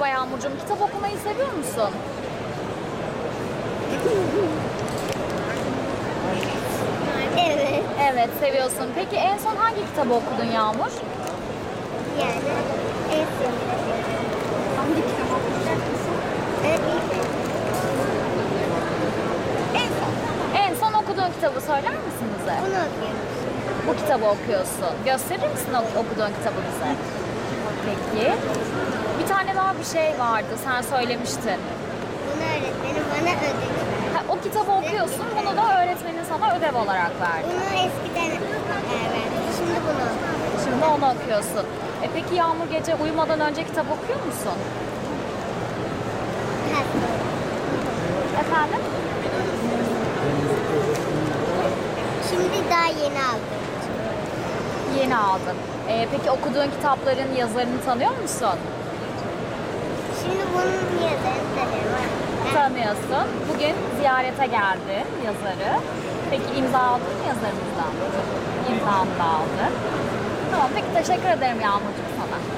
Merhaba Yağmurcuğum. Kitap okumayı seviyor musun? Evet. Evet, seviyorsun. Peki en son hangi kitabı okudun Yağmur? Yani en son. Hangi kitap Evet. En son. En son okuduğun kitabı söyler misin bize? Bunu okuyorum. Bu kitabı okuyorsun. Gösterir misin okuduğun kitabı bize? Peki. Daha bir şey vardı. Sen söylemiştin. Bunu öğretmenim bana ödül. Ha, o kitabı okuyorsun. Bunu da öğretmenin sana ödev olarak verdi. Bunu eskiden e, verdi. Şimdi bunu. Şimdi onu okuyorsun. E peki Yağmur gece uyumadan önce kitap okuyor musun? Efendim? Şimdi daha yeni aldım. Yeni aldın. E, peki okuduğun kitapların yazarını tanıyor musun? Şimdi tanıyorum. Ben- Tanıyorsun. Bugün ziyarete geldi yazarı. Peki imza aldın mı yazarımızdan? İmzanı da aldın. Tamam peki teşekkür ederim Yağmurcuğum sana.